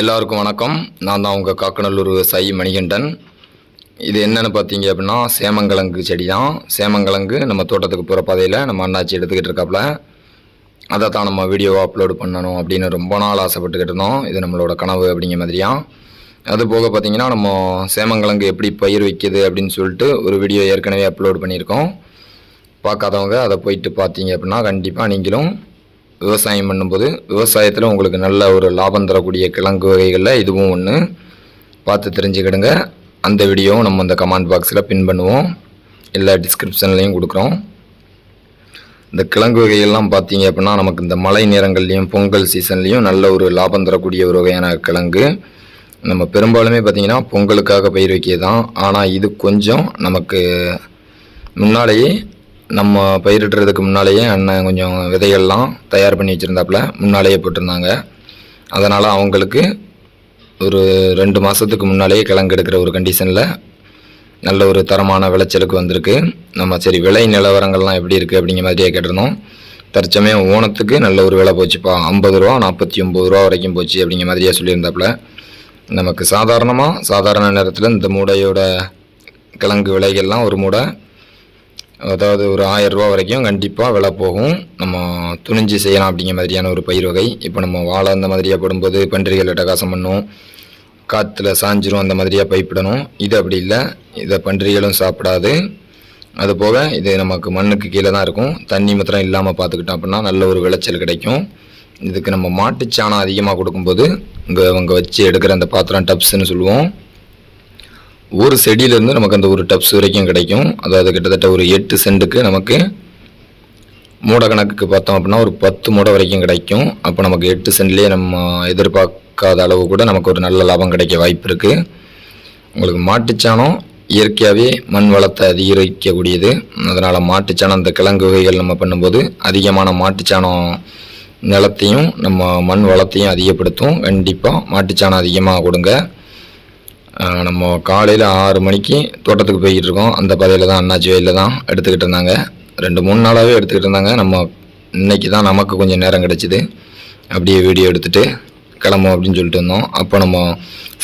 எல்லாருக்கும் வணக்கம். நான் தான் உங்கள் காக்கநல்லூர் விவசாயி மணிகண்டன். இது என்னென்னு பார்த்தீங்க அப்படின்னா சேமங்கிழங்கு செடி தான் சேமங்கிழங்கு நம்ம தோட்டத்துக்கு போகிற பாதையில் நம்ம அண்ணாச்சி எடுத்துக்கிட்டு இருக்காப்புல. அதை தான் நம்ம வீடியோவை அப்லோடு பண்ணணும் அப்படின்னு ரொம்ப நாள் ஆசைப்பட்டுக்கிட்டு இருந்தோம். இது நம்மளோட கனவு அப்படிங்கிற மாதிரியா. அது போக பார்த்தீங்கன்னா நம்ம சேமங்கிழங்கு எப்படி பயிர் வைக்கிது அப்படின்னு சொல்லிட்டு ஒரு வீடியோ ஏற்கனவே அப்லோட் பண்ணியிருக்கோம். பார்க்காதவங்க அதை போயிட்டு பார்த்தீங்க அப்படின்னா கண்டிப்பாக நீங்களும் விவசாயம் பண்ணும்போது விவசாயத்தில் உங்களுக்கு நல்ல ஒரு லாபம் தரக்கூடிய கிழங்கு வகைகளில் இதுவும் ஒன்று பார்த்து தெரிஞ்சுக்கிடுங்க. அந்த வீடியோவும் நம்ம இந்த கமெண்ட் பாக்ஸில் பின் பண்ணுவோம். எல்லா டிஸ்கிரிப்ஷன்லேயும் கொடுக்குறோம். இந்த கிழங்கு வகைகள்லாம் பார்த்தீங்க அப்படின்னா நமக்கு இந்த மழை நேரங்கள்லையும் பொங்கல் சீசன்லேயும் நல்ல ஒரு லாபம் தரக்கூடிய ஒரு வகையான கிழங்கு. நம்ம பெரும்பாலுமே பார்த்திங்கன்னா பொங்கலுக்காக பயிர் வைக்கிறது தான் ஆனால் இது கொஞ்சம் நமக்கு முன்னாலேயே நம்ம பயிரிடுறதுக்கு முன்னாலேயே அண்ணன் கொஞ்சம் விதைகள்லாம் தயார் பண்ணி வச்சுருந்தாப்புல முன்னாலேயே போட்டிருந்தாங்க. அதனால் அவங்களுக்கு ஒரு ரெண்டு மாதத்துக்கு முன்னாலேயே கிழங்கு எடுக்கிற ஒரு கண்டிஷனில் நல்ல ஒரு தரமான விளைச்சலுக்கு வந்திருக்கு. நம்ம சரி விலை நிலவரங்கள்லாம் எப்படி இருக்குது அப்படிங்கிற மாதிரியே கேட்டிருந்தோம். தற்சமயம் ஓணத்துக்கு நல்ல ஒரு விலை போச்சுப்பா. ஐம்பது ரூபா நாற்பத்தி ஒம்பது ரூபா வரைக்கும் போச்சு அப்படிங்கிற மாதிரியே சொல்லியிருந்தாப்புல. நமக்கு சாதாரணமாக சாதாரண நேரத்தில் இந்த மூடையோட கிழங்கு விலைகள்லாம் ஒரு மூடை அதாவது ஒரு ஆயிரம் வரைக்கும் கண்டிப்பாக விலை போகும். நம்ம துணிஞ்சு செய்யலாம் அப்படிங்கிற மாதிரியான ஒரு பயிர் வகை. இப்போ நம்ம வாழை அந்த மாதிரியாக போடும்போது பன்றிகள் டகாசம் பண்ணும். காற்றுல சாஞ்சிரும் அந்த மாதிரியாக பைப்பிடணும் இது அப்படி இல்லை. இதை பன்றிகளும் சாப்பிடாது. அது போக இது நமக்கு மண்ணுக்கு கீழே தான் இருக்கும். தண்ணி மாத்திரம் இல்லாமல் பார்த்துக்கிட்டோம் அப்படின்னா நல்ல ஒரு விளைச்சல் கிடைக்கும். இதுக்கு நம்ம மாட்டுச்சாணம் அதிகமாக கொடுக்கும்போது இங்கே அவங்க வச்சு எடுக்கிற அந்த பாத்திரம் டப்ஸ்ன்னு சொல்லுவோம். ஒரு செடியிலேருந்து நமக்கு அந்த ஒரு டப்ஸ் வரைக்கும் கிடைக்கும். அதாவது கிட்டத்தட்ட ஒரு எட்டு சென்ட்டுக்கு நமக்கு மூட கணக்குக்கு பார்த்தோம் அப்படின்னா ஒரு பத்து மூடை வரைக்கும் கிடைக்கும். அப்போ நமக்கு எட்டு சென்ட்லேயே நம்ம எதிர்பார்க்காத அளவு கூட நமக்கு ஒரு நல்ல லாபம் கிடைக்க வாய்ப்பு இருக்குது உங்களுக்கு மாட்டுச்சாணம் இயற்கையாகவே மண் வளத்தை அதிகரிக்கக்கூடியது. அதனால் மாட்டுச்சாணம் அந்த கிழங்கு வகைகள் நம்ம பண்ணும்போது அதிகமான மாட்டுச்சாணம் நிலத்தையும் நம்ம மண் வளத்தையும் அதிகப்படுத்தும். கண்டிப்பாக மாட்டுச்சாணம் அதிகமாக கொடுங்க. நம்ம காலையில் ஆறு மணிக்கு தோட்டத்துக்கு போய்கிட்டு இருக்கோம் அந்த பாதையில் தான் அண்ணாச்சி வயலில் தான் எடுத்துக்கிட்டு இருந்தாங்க. ரெண்டு மூணு நாளாகவே எடுத்துக்கிட்டு இருந்தாங்க. நம்ம இன்னைக்கு தான் நமக்கு கொஞ்சம் நேரம் கிடச்சிது. அப்படியே வீடியோ எடுத்துகிட்டு கிளம்பும் அப்படின்னு சொல்லிட்டு இருந்தோம். அப்போ நம்ம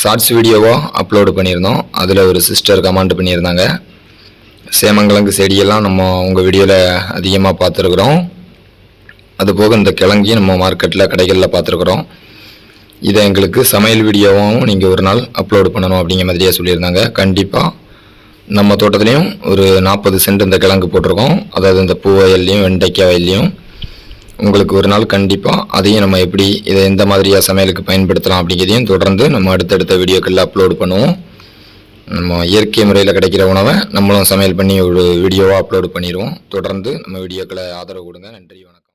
ஷார்ட்ஸ் வீடியோவோ அப்லோடு பண்ணியிருந்தோம். அதில் ஒரு சிஸ்டர் கமெண்ட் பண்ணியிருந்தாங்க. சேமங்கிழங்கு செடியெல்லாம் நம்ம உங்கள் வீடியோவில் அதிகமாக பார்த்துருக்குறோம். அதுபோக இந்த கிழங்கி நம்ம மார்க்கெட்டில் கடைகளில் பார்த்துருக்குறோம். இதை எங்களுக்கு சமையல் வீடியோவும் நீங்கள் ஒரு நாள் அப்லோடு பண்ணணும் அப்படிங்கிற மாதிரியே சொல்லியிருந்தாங்க. கண்டிப்பாக நம்ம தோட்டத்துலேயும் ஒரு நாற்பது சென்ட் இந்த கிழங்கு போட்டிருக்கோம். அதாவது இந்த பூ வயல்லையும் வெண்டைக்காய் வயல்லையும். உங்களுக்கு ஒரு நாள் கண்டிப்பாக அதையும் நம்ம எப்படி இதை எந்த மாதிரியாக சமையலுக்கு பயன்படுத்தலாம் அப்படிங்கிறதையும் தொடர்ந்து நம்ம அடுத்தடுத்த வீடியோக்களில் அப்லோடு பண்ணுவோம். நம்ம இயற்கை முறையில் கிடைக்கிற உணவை நம்மளும் சமையல் பண்ணி ஒரு வீடியோவாக அப்லோடு பண்ணிடுவோம். தொடர்ந்து நம்ம வீடியோக்களை ஆதரவு கொடுங்க. நன்றி வணக்கம்.